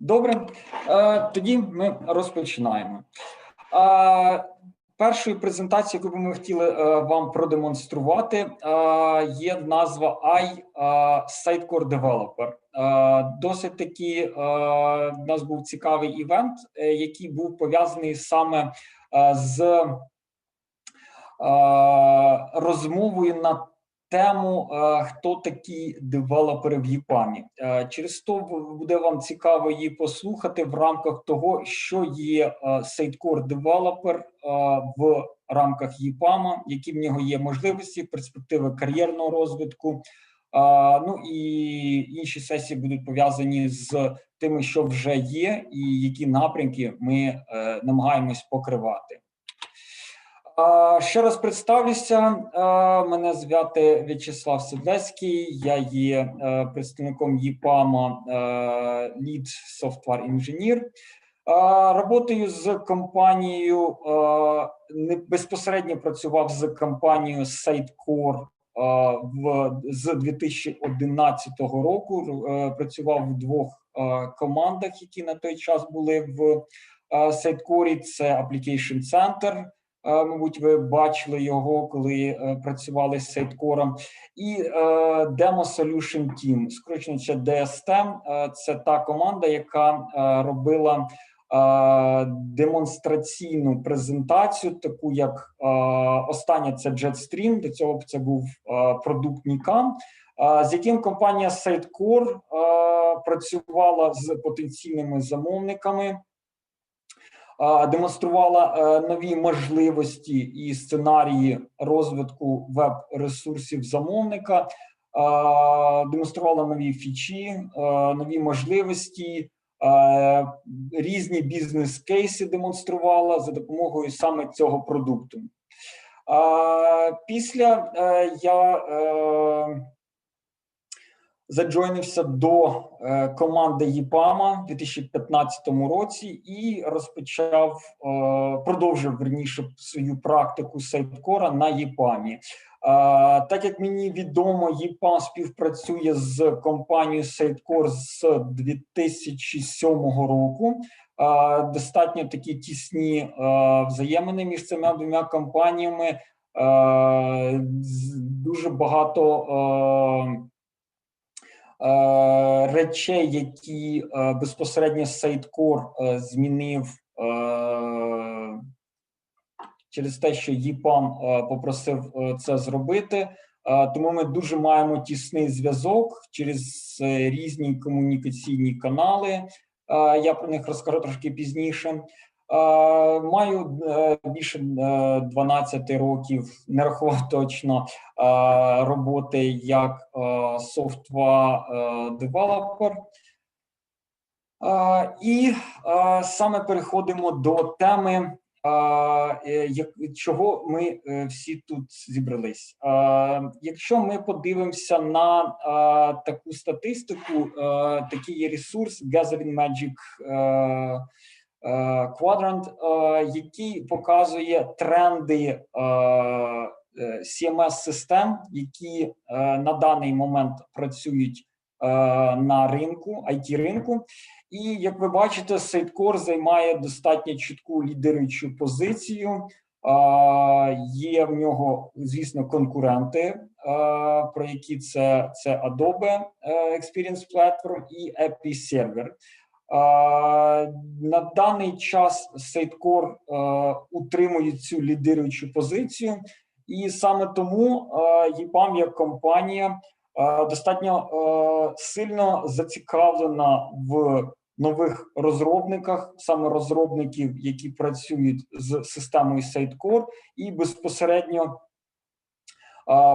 Добре, Е, тоді ми розпочинаємо. Е, Першою презентацією, яку би ми хотіли е, вам продемонструвати, є назва I Sitecore Developer. Досить таки в нас був цікавий івент, який був пов'язаний саме з розмовою на тему е, хто такі девелопери в ЄПАМі. Е, Через то буде вам цікаво її послухати в рамках того, що є Sitecore девелопер е, в рамках ЄПАМа, які в нього є можливості, перспективи кар'єрного розвитку. Ну і інші сесії будуть пов'язані з тими, що вже є, і які напрямки ми намагаємось покривати. Ще раз представлюся. Мене звати В'ячеслав Седлецький. Я є е, представником ЄПАМа Lead Software Engineer. Роботою з компанією безпосередньо працював з компанією Sitecore а, в з 2011 року. Е, Працював в двох е, командах, які на той час були в е, Sitecore. Це Application Center. Мабуть, ви бачили його, коли е, працювали з сайткором. І е, Demo Solution Team, це DSTM, е, це та команда, яка робила демонстраційну презентацію, таку як остання це Jetstream, до цього це був продукт е, з яким компанія Sitecore працювала з потенційними замовниками демонструвала е, нові можливості і сценарії розвитку веб-ресурсів замовника, демонструвала нові фічі, е, нові можливості, е, різні бізнес-кейси демонструвала за допомогою саме цього продукту. Після я заджойнився до е, команди ЄПАМа у 2015 році і розпочав е, продовжив верніше свою практику сайткора на ЄПАМі. Е, так як мені відомо, ЄПАМ співпрацює з компанією Sitecore з 2007 року. Достатньо такі тісні взаємини між цими двома компаніями. Дуже багато. Е, речей, які е, безпосередньо Сайткор е, змінив через те, що ЄПАМ попросив це зробити. Тому ми дуже маємо тісний зв'язок через різні комунікаційні канали. Я про них розкажу трошки пізніше. Е, Маю е, більше е, 12 років, не рахував точно е, роботи як софтвар девелопер. Е, І е, саме переходимо до теми, е, е, чого ми е, всі тут зібрались. Е, Якщо ми подивимося на е, таку статистику, е, такий є ресурс Gathering Magic е, Quadrant, е, який показує тренди е, е, CMS-систем, які на даний момент працюють на ринку, it ринку. І як ви бачите, Sitecore займає достатньо чітку лідируючу позицію. Є в нього, звісно, конкуренти, про які це, це Adobe Experience Platform і Episerver. Е, На даний час Sitecore е, утримує цю лідируючу позицію, і саме тому е, EPAM як компанія е, достатньо е, сильно зацікавлена в нових розробниках, саме розробників, які працюють з системою Sitecore, і безпосередньо е,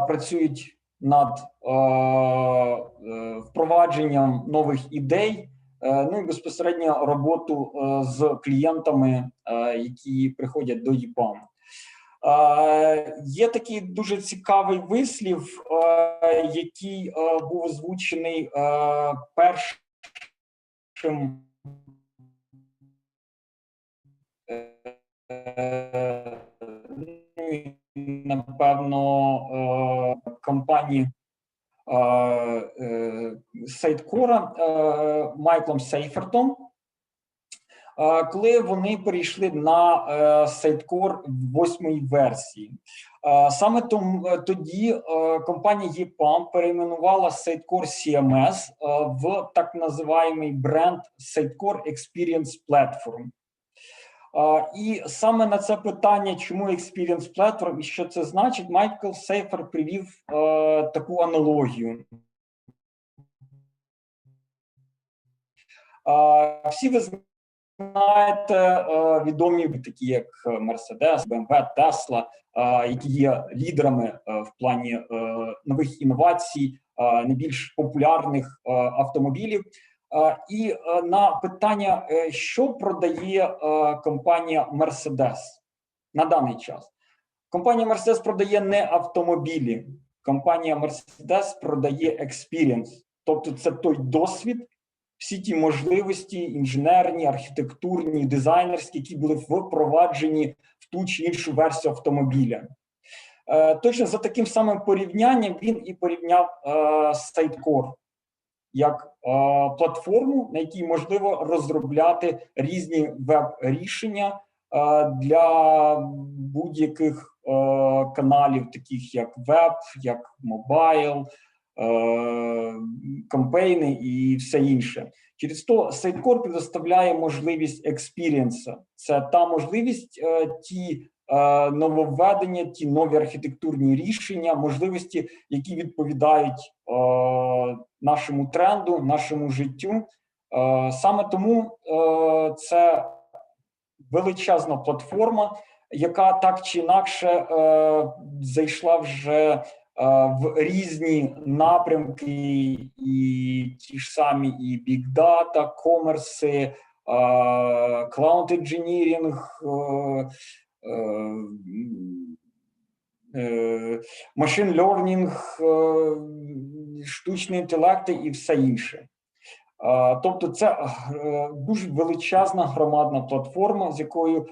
працюють над е, е, впровадженням нових ідей. Е, Ну і безпосередньо роботу е, з клієнтами, е, які приходять до ЄПАМ. Є такий дуже цікавий вислів, який був озвучений першим ну, напевно, компанії е, Сайткора е, Майклом Сейфертом. коли вони перейшли на е, сайткор восьмої версії. Саме тоді компанія EPAM перейменувала Sitecore CMS в так називаємий бренд Sitecore Experience Platform. І саме на це питання, чому Experience Platform і що це значить, Майкл Сейфер привів е, таку аналогію. Всі ви знаєте е, відомі такі, як Mercedes, BMW, Tesla, е, які є лідерами в плані нових інновацій, найбільш популярних автомобілів. І е, на питання, е, що продає е, компанія Mercedes на даний час? Компанія Mercedes продає не автомобілі, компанія Mercedes продає experience. Тобто, це той досвід, всі ті можливості інженерні, архітектурні, дизайнерські, які були впроваджені в ту чи іншу версію автомобіля. Точно за таким самим порівнянням він і порівняв Sitecore як е, платформу, на якій можливо розробляти різні веб-рішення е, для будь-яких е, каналів, таких як веб, як мобайл, кампейни і все інше. Через то Sitecore предоставляє можливість експірієнса. Це та можливість, ті нововведення, ті нові архітектурні рішення, можливості, які відповідають е, нашому тренду, нашому життю. Е, Саме тому е, це величезна платформа, яка так чи інакше е, зайшла вже е, в різні напрямки, і ті ж самі і data, комерси, е, е, е, машин learning, е, штучний інтелект і все інше. Тобто, це е, дуже величезна громадна платформа, з якою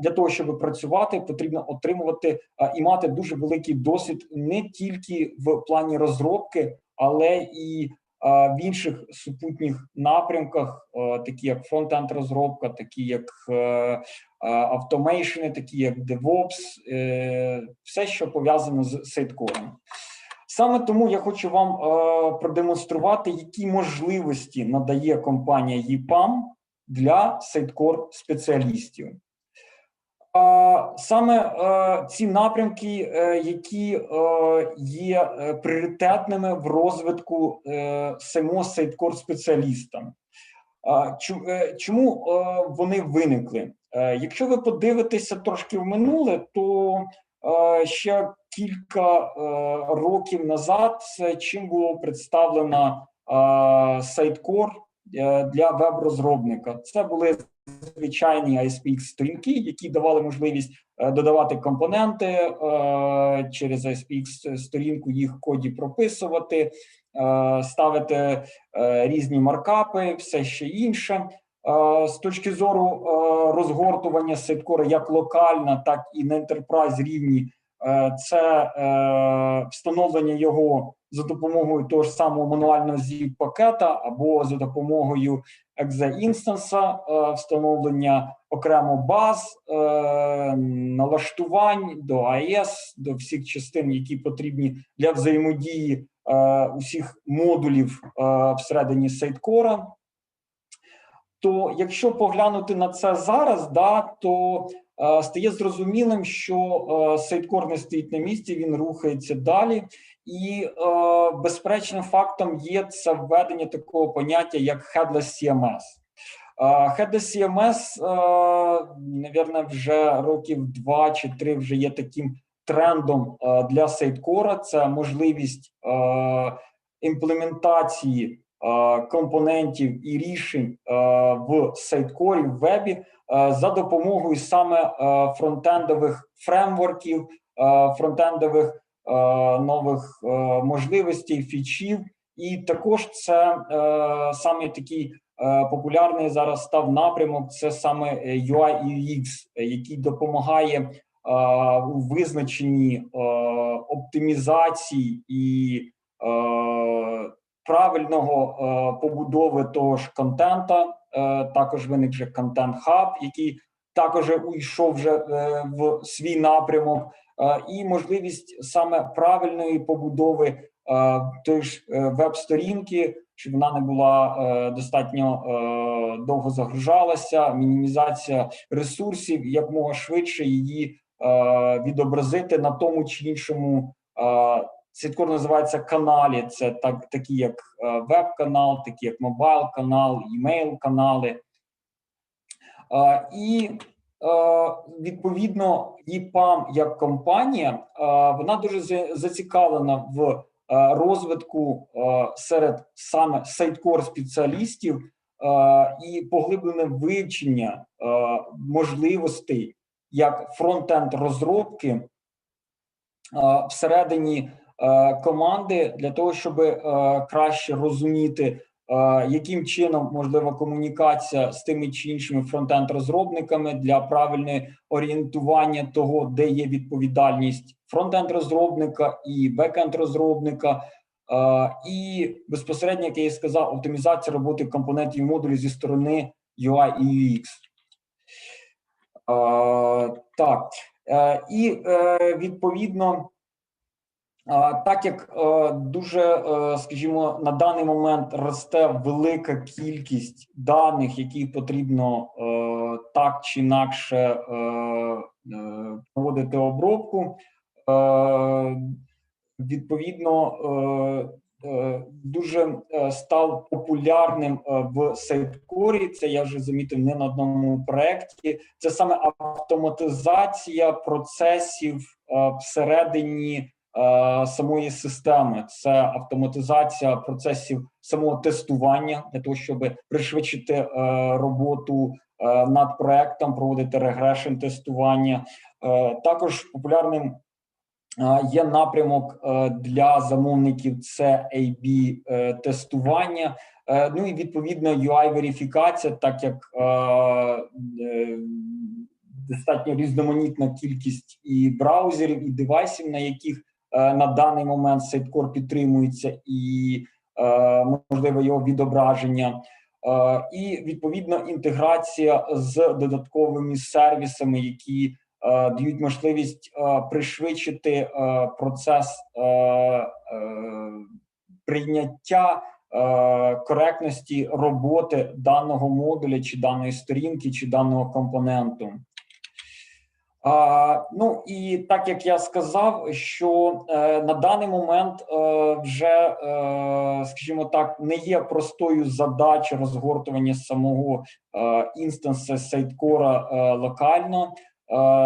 для того, щоб працювати, потрібно отримувати е, і мати дуже великий досвід не тільки в плані розробки, але і в інших супутніх напрямках, е, такі як фронтенд розробка, такі як е, автомейшени, такі як DevOps, е, все, що пов'язано з сайткором. Саме тому я хочу вам е, продемонструвати, які можливості надає компанія EPAM для сайткор спеціалістів. Саме е, ці напрямки, е, які е, є пріоритетними в розвитку самого сайткор спеціаліста. Чому вони виникли? Якщо ви подивитеся трошки в минуле, то ще кілька років назад чим було представлено сайткор для веб-розробника. Це були звичайні ISPX сторінки, які давали можливість е, додавати компоненти е, через ISPX сторінку, їх коді прописувати, е, ставити різні маркапи, все ще інше. З точки зору розгортування сайткора як локально, так і на enterprise рівні, це встановлення його за допомогою того ж самого мануального zip пакета або за допомогою exe інстанса, е, встановлення окремо баз, е, налаштувань до АЕС, до всіх частин, які потрібні для взаємодії е, усіх модулів всередині сайткора. То якщо поглянути на це зараз, да, то стає зрозумілим, що е, сайткор не стоїть на місці, він рухається далі, і е, безперечним фактом є це введення такого поняття, як headless CMS. Е, Headless CMS, е, вже років два чи три вже є таким трендом е, для сайткора. Це можливість е, імплементації е, компонентів і рішень е, в сайткорі в вебі е, за допомогою саме е, фронтендових фреймворків, е, фронтендових е, нових е, можливостей, фічів, і також це е, саме такий е, популярний зараз став напрямок. Це саме е, UI UX, е, який допомагає е, у визначенні е, оптимізації і е, правильного е, побудови того ж контента. Е, також виник вже контент хаб, який також уйшов вже е, в свій напрямок, і можливість саме правильної побудови тої ж веб-сторінки, щоб вона не була достатньо довго загружалася, мінімізація ресурсів, якомога швидше її відобразити на тому чи іншому. Е, називається каналі. Це так, такі як е, веб-канал, такі як мобайл-канал, імейл-канали. Е, І е, відповідно ЄПАМ як компанія, вона дуже зацікавлена в розвитку серед саме сайткор спеціалістів і поглиблене вивчення можливостей як фронтенд розробки всередині команди для того, щоб е, краще розуміти, е, яким чином можлива комунікація з тими чи іншими фронтенд-розробниками для правильного орієнтування того, де є відповідальність фронтенд-розробника і бекенд-розробника. Е, І безпосередньо, як я і сказав, оптимізація роботи компонентів і модулів зі сторони UI і UX. Е, Так, Е, і е, відповідно, Так як е, дуже, е, скажімо, на даний момент росте велика кількість даних, які потрібно е, так чи інакше проводити обробку, відповідно, дуже став популярним в сайткорі. Це я вже замітив не на одному проєкті. Це саме автоматизація процесів всередині самої системи. Це автоматизація процесів самого тестування для того, щоб пришвидшити е, роботу е, над проектом, проводити регрешн тестування. Е, також популярним е, є напрямок е, для замовників. Це AB е, тестування. Е, Ну і відповідно UI верифікація, так як е, е, достатньо різноманітна кількість і браузерів, і девайсів, на яких е, на даний момент Sitecore підтримується, і е, можливо його відображення. Е, І відповідно інтеграція з додатковими сервісами, які е, дають можливість е, пришвидшити е, процес е, е, прийняття е, коректності роботи даного модуля, чи даної сторінки, чи даного компоненту. Ну і так як я сказав, що е, на даний момент е, вже, е, скажімо так, не є простою задача розгортування самого інстанса сайткора локально.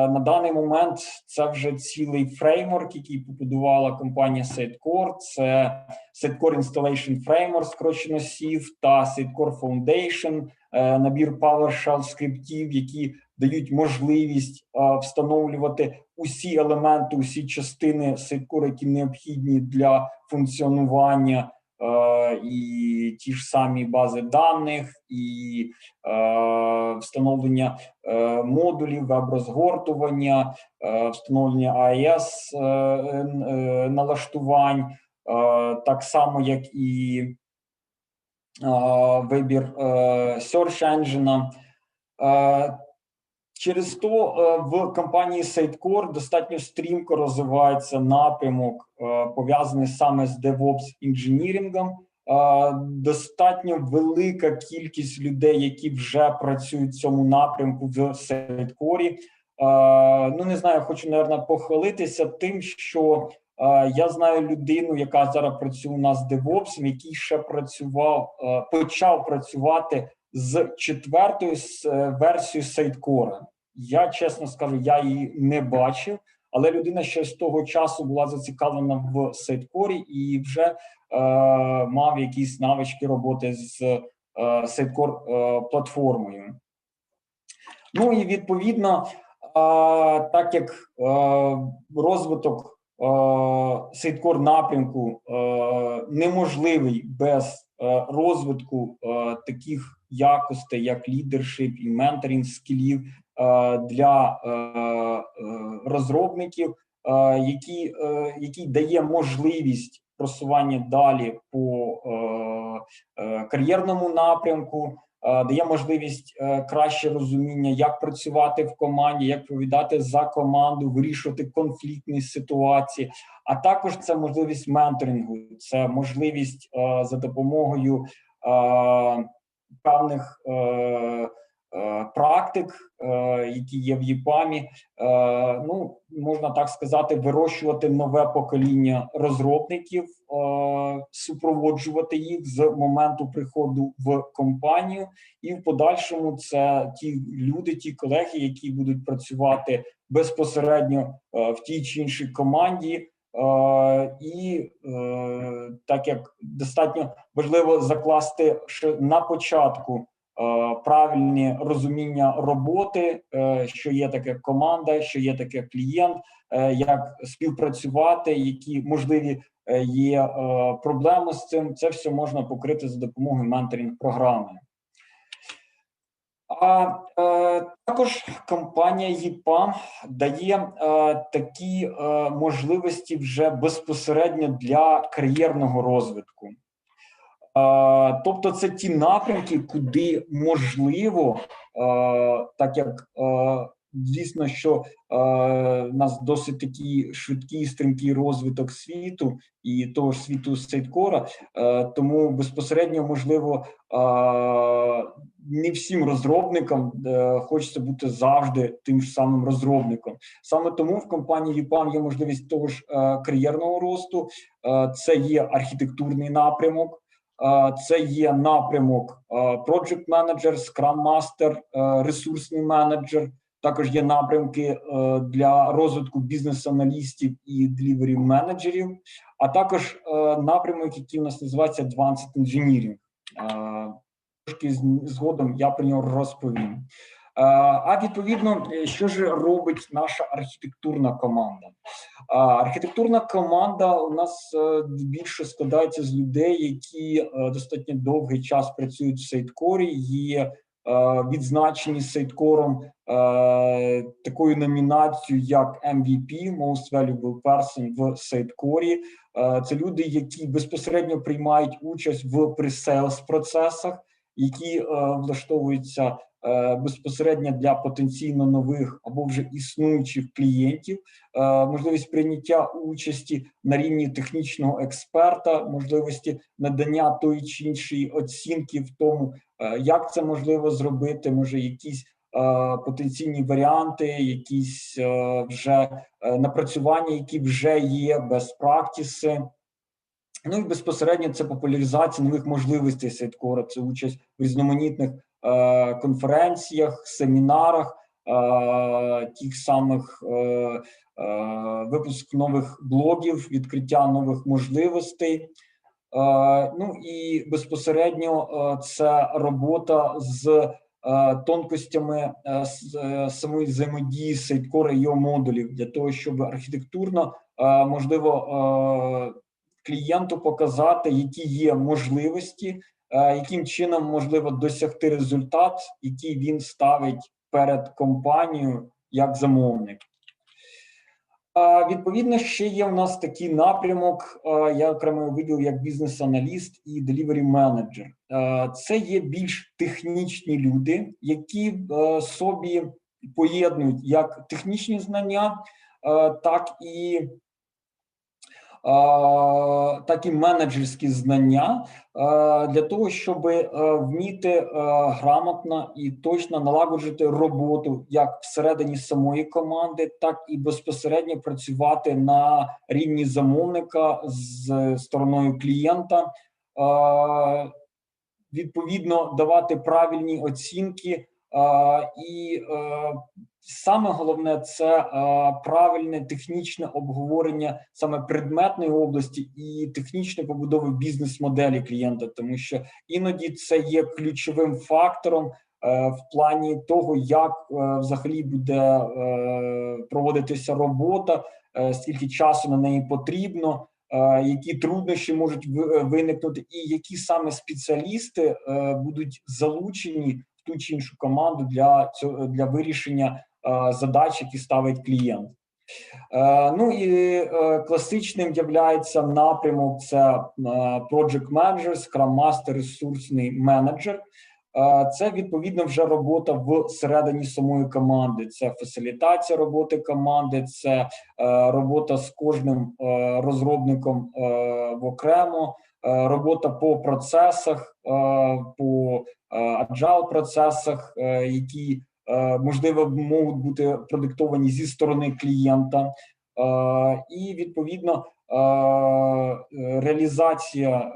На даний момент це вже цілий фреймворк, який побудувала компанія Sitecore. Це Sitecore Installation Framework, скорочено SIF, та Sitecore Foundation, набір PowerShell скриптів, які дають можливість встановлювати усі елементи, усі частини Sitecore, які необхідні для функціонування, і ті ж самі бази даних, і встановлення е, модулів, веб-розгортування, е, встановлення AES е, налаштувань, так само як і вибір Search Engine. Через то е, в компанії Sitecore достатньо стрімко розвивається напрямок, е, пов'язаний саме з DevOps інженірингом. Е, Достатньо велика кількість людей, які вже працюють в цьому напрямку в Sitecore. Ну не знаю, хочу наверное, похвалитися тим, що я знаю людину, яка зараз працює у нас DevOps, який ще працював, почав працювати з четвертою е, версією Сайткора. Я чесно скажу, я її не бачив, але людина ще з того часу була зацікавлена в Сайткорі і вже е, мав якісь навички роботи з е, Сайткор е, платформою. Ну і відповідно, е, так як е, розвиток е, Сайткор напрямку е, неможливий без розвитку таких якостей, як лідершип і менторинг скілів е, для е, е, розробників, які, який дає можливість просування далі по кар'єрному напрямку, дає можливість краще розуміння, як працювати в команді, як відповідати за команду, вирішувати конфліктні ситуації. А також це можливість менторингу, це можливість за допомогою певних е, е, практик, е, які є в ЄПАМі, е, ну можна так сказати, вирощувати нове покоління розробників, супроводжувати їх з моменту приходу в компанію, і в подальшому це ті люди, ті колеги, які будуть працювати безпосередньо в тій чи іншій команді. Е, І е, так як достатньо важливо закласти ще на початку е, правильне розуміння роботи, що є таке команда, що є таке клієнт, як співпрацювати, які можливі є проблеми з цим. Це все можна покрити за допомогою менторинг програми. А е, також компанія ЄПАМ дає е, такі е, можливості вже безпосередньо для кар'єрного розвитку. Е, тобто, це ті напрямки, куди можливо, е, так як е, звісно, що е, в нас досить такий швидкий стрімкий розвиток світу і того ж світу сейткора, е, тому безпосередньо можливо. Е, не всім розробникам е, хочеться бути завжди тим ж самим розробником. Саме тому в компанії EPAM є можливість того ж е, кар'єрного росту, е, це є архітектурний напрямок, е, це є напрямок е, Project Manager, Scrum Master, е, ресурсний менеджер. Також є напрямки е, для розвитку бізнес-аналістів і delivery менеджерів, а також е, напрямок, який у нас називається Advanced Engineering. Е, трошки згодом я про нього розповім. А відповідно, що ж робить наша архітектурна команда? Архітектурна команда у нас більше складається з людей, які достатньо довгий час працюють в сейткорі, є відзначені сейткором е, такою номінацією, як MVP, Most Valuable Person в сейткорі. Е, Це люди, які безпосередньо приймають участь в пресейлс процесах які е, влаштовуються е, безпосередньо для потенційно нових або вже існуючих клієнтів, е, можливість прийняття участі на рівні технічного експерта, можливості надання тої чи іншої оцінки в тому, е, як це можливо зробити, може якісь. е, Потенційні варіанти, якісь е, вже е, напрацювання, які вже є, без практиси. Ну і безпосередньо це популяризація нових можливостей Сайткора, це участь в різноманітних е, конференціях, семінарах, е, тих самих е, е, випуск нових блогів, відкриття нових можливостей. Е, ну і безпосередньо е, це робота з е, тонкостями самої взаємодії Сайткора і його модулів для того, щоб архітектурно можливо. Клієнту показати, які є можливості, яким чином можливо досягти результат, який він ставить перед компанією як замовник. Відповідно, ще є в нас такий напрямок. Я окремо виділив як бізнес-аналіст і delivery менеджер. Це є більш технічні люди, які собі поєднують як технічні знання, так і так і менеджерські знання для того, щоб вміти грамотно і точно налагоджити роботу як всередині самої команди, так і безпосередньо працювати на рівні замовника з стороною клієнта, відповідно давати правильні оцінки. І а, саме головне це а, правильне технічне обговорення саме предметної області і технічної побудови бізнес-моделі клієнта, тому що іноді це є ключовим фактором е, в плані того, як е, взагалі буде е, проводитися робота, е, скільки часу на неї потрібно. е, Які труднощі можуть виникнути, і які саме спеціалісти е, будуть залучені в ту чи іншу команду для цього для вирішення е, задач, які ставить клієнт. Е, Ну і е, класичним являється напрямок: це е, Project Manager, Scrum Master, ресурсний менеджер. Е, Це відповідно вже робота всередині самої команди. Це фасилітація роботи команди, це е, робота з кожним е, розробником е, в окремо, е, робота по процесах, е, по е, agile процесах, е, які е, можливо можуть бути продиктовані зі сторони клієнта, Е, і відповідно е, е, реалізація е,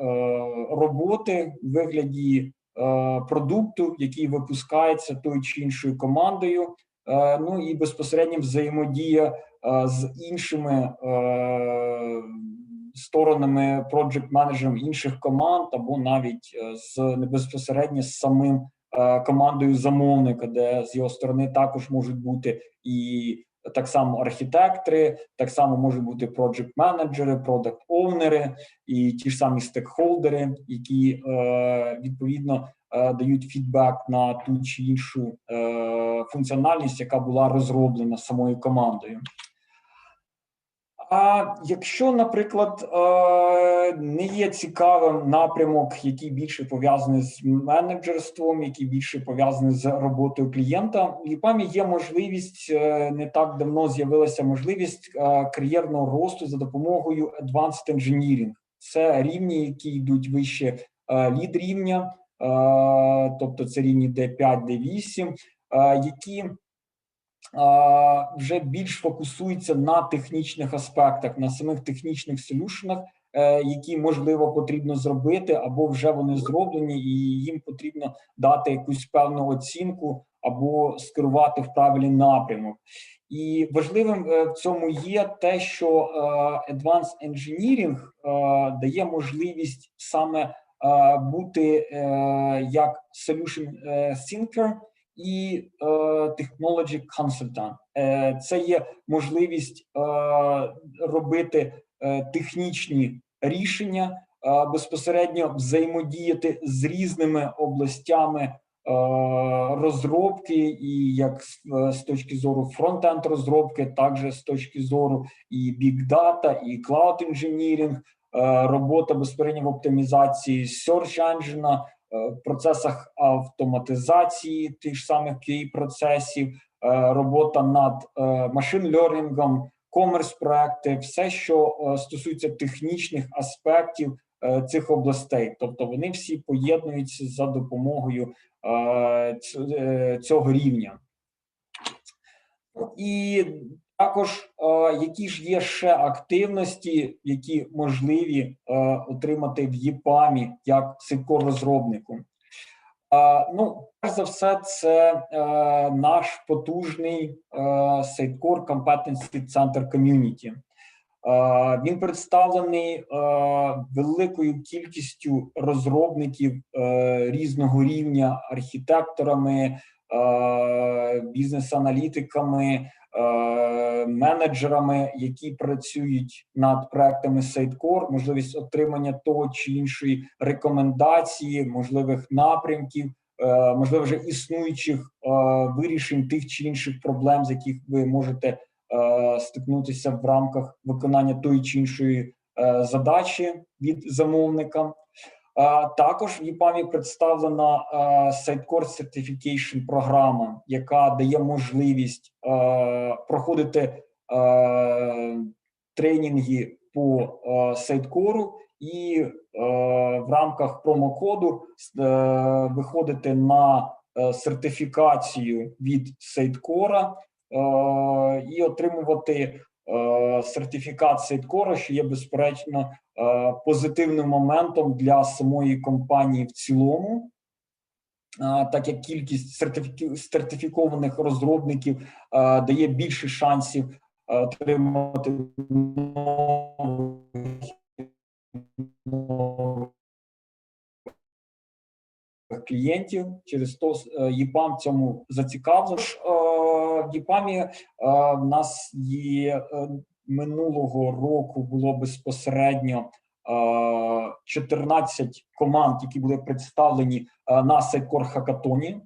роботи в вигляді е, продукту, який випускається тою чи іншою командою. Е, Ну і безпосередньо взаємодія е, з іншими е, сторонами project менеджером інших команд, або навіть е, з не безпосередньо з самим е, командою замовника, де з його сторони також можуть бути і так само архітектори, так само можуть бути project менеджери, product оунери і ті ж самі стейкхолдери, які е, відповідно е, дають фідбек на ту чи іншу е, функціональність, яка була розроблена самою командою. А якщо, наприклад, е, не є цікавим напрямок, який більше пов'язаний з менеджерством, який більше пов'язаний з роботою клієнта, в ЄПАМі є можливість е, не так давно з'явилася можливість е, кар'єрного росту за допомогою Advanced Engineering. Це рівні, які йдуть вище лід рівня, тобто це рівні D5, D8, які вже більш фокусується на технічних аспектах, на самих технічних солюшенах, е, які можливо потрібно зробити, або вже вони зроблені, і їм потрібно дати якусь певну оцінку або скерувати в правильний напрямок. І важливим е, в цьому є те, що е, Advanced Engineering дає можливість саме бути як solution thinker, і е, Technology Consultant. Е, Це є можливість е, робити е, технічні рішення, е, безпосередньо взаємодіяти з різними областями е, розробки, і як з, е, з точки зору фронтенд розробки, також з точки зору і Big Data, і Cloud Engineering, е, робота безпосередньо в оптимізації Search Engine, процесах автоматизації тих ж самих QA процесів, е, робота над машин лернінгом, комерс проекти, все, що е, стосується технічних аспектів цих областей, тобто вони всі поєднуються за допомогою цього рівня. І також е, які ж є ще активності, які можливі е, отримати в ЄПАМі як сикор-розробнику? Е, ну, перш за все, це наш потужний Sitecore Competency Center Community. Він представлений великою кількістю розробників різного рівня, архітекторами, бізнес-аналітиками. Е, менеджерами, які працюють над проектами Sitecore, можливість отримання того чи іншої рекомендації, можливих напрямків, е, можливо, вже існуючих е, вирішень тих чи інших проблем, з яких ви можете стикнутися в рамках виконання тої чи іншої задачі від замовника. Також в ЄПАМі представлена Sitecore Certification програма, яка дає можливість проходити тренінги по сайткору і в рамках промокоду виходити на сертифікацію від сайткора і отримувати сертифікат сайткора, що є безперечно Е, позитивним моментом для самої компанії в цілому, е, так як кількість сертифікованих розробників е, дає більше шансів отримати клієнтів через то ЄПАМ цьому зацікавлений. В в нас є минулого року було безпосередньо 14 команд, які були представлені е, на Сайкор Хакатоні. Е,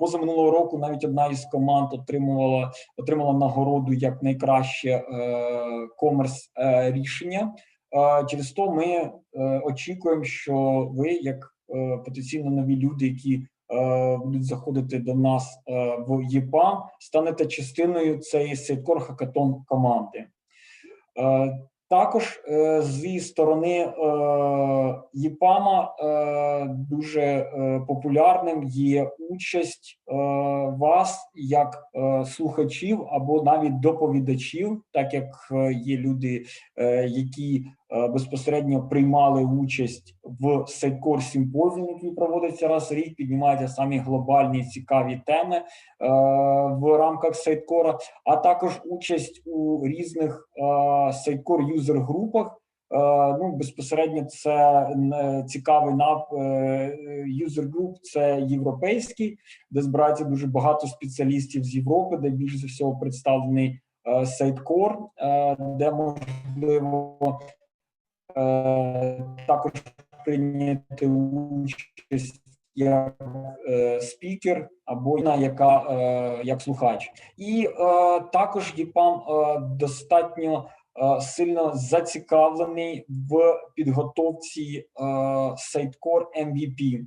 Позаминулого року навіть одна із команд отримувала отримала нагороду як найкраще комерс рішення. Е, Через то ми е, очікуємо, що ви, як е, потенційно нові люди, які е, будуть заходити до нас е, в ЄПАМ, станете частиною цієї Сейткор Хакатон команди. Е, Також е, зі сторони е, ЄПАМа е, дуже е, популярним є участь е, вас як е, слухачів або навіть доповідачів, так як е, є люди, е, які е, безпосередньо приймали участь в Сайкор симпозіум, який проводиться раз в рік, піднімаються самі глобальні цікаві теми е, в рамках Сайткора, а також участь у різних Сайткор юзер групах. Е, Ну, безпосередньо це е, цікавий нап юзер груп. Це європейський, де збирається дуже багато спеціалістів з Європи, де більш за всього представлений е, Сайткор, е, де можливо е, також прийняти участь як е, спікер або на яка е, як слухач, і е, також ЄПАМ е, достатньо е, сильно зацікавлений в підготовці е, Сайткор MVP. Е,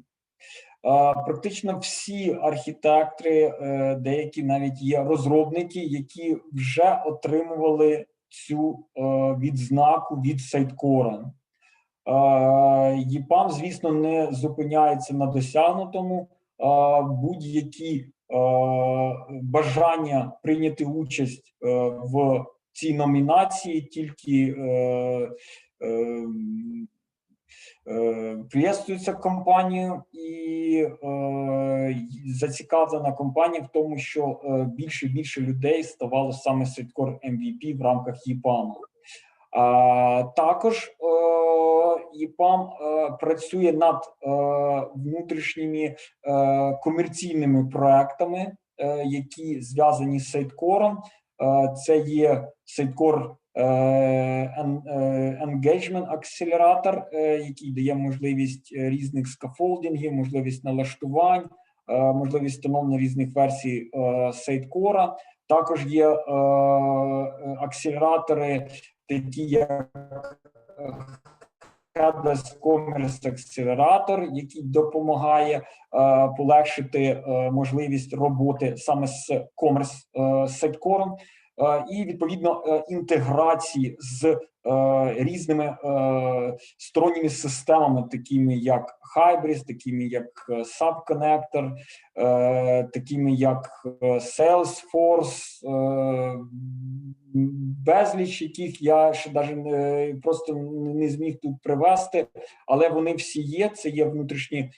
Практично всі архітектори, е, деякі навіть є розробники, які вже отримували цю е, відзнаку від Сайткора. Е, ЄПАМ, звісно, не зупиняється на досягнутому. Е, Будь-які бажання прийняти участь в цій номінації тільки е, е, компанією і е, зацікавлена компанія в тому, що е, більше і більше людей ставало саме Сайткор MVP в рамках ЄПАМу. А, також ЄПАМ е, працює над внутрішніми комерційними проектами, які зв'язані з сайткором. Це є сайткор Engagement акселератор, е, який дає можливість е, різних скафолдингів, можливість налаштувань, е, можливість встановлення різних версій е, сайткора. Також є е, е, акселератори такі як е, Headless Commerce Accelerator, який допомагає е, полегшити е, можливість роботи саме з комерс е, сайткором, е, і відповідно е, інтеграції з е, різними е, сторонніми системами, такими як Hybris, такими як е, Subconnector, е, такими як е, Salesforce, е, безліч яких я ще навіть просто не зміг тут привести, але вони всі є. Це є внутрішні е,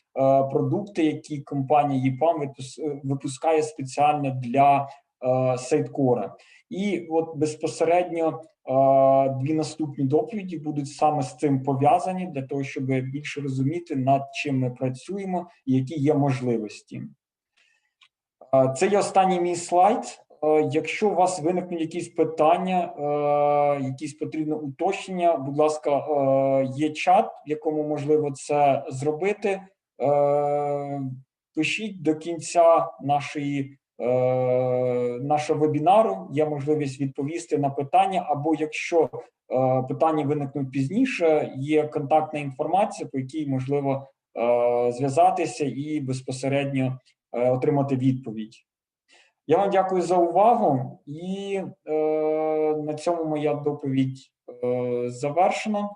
продукти, які компанія EPAM випус- е, випускає спеціально для е, сайткора. І от безпосередньо е, дві наступні доповіді будуть саме з цим пов'язані для того, щоб більше розуміти, над чим ми працюємо і які є можливості. Е, Це є останній мій слайд. Якщо у вас виникнуть якісь питання, якісь потрібно уточнення, будь ласка, є чат, в якому можливо це зробити. Пишіть до кінця нашої нашого вебінару. Є можливість відповісти на питання, або якщо е, питання виникнуть пізніше, є контактна інформація, по якій можливо е, зв'язатися і безпосередньо е, отримати відповідь. Я вам дякую за увагу, і е, на цьому моя доповідь е, завершена.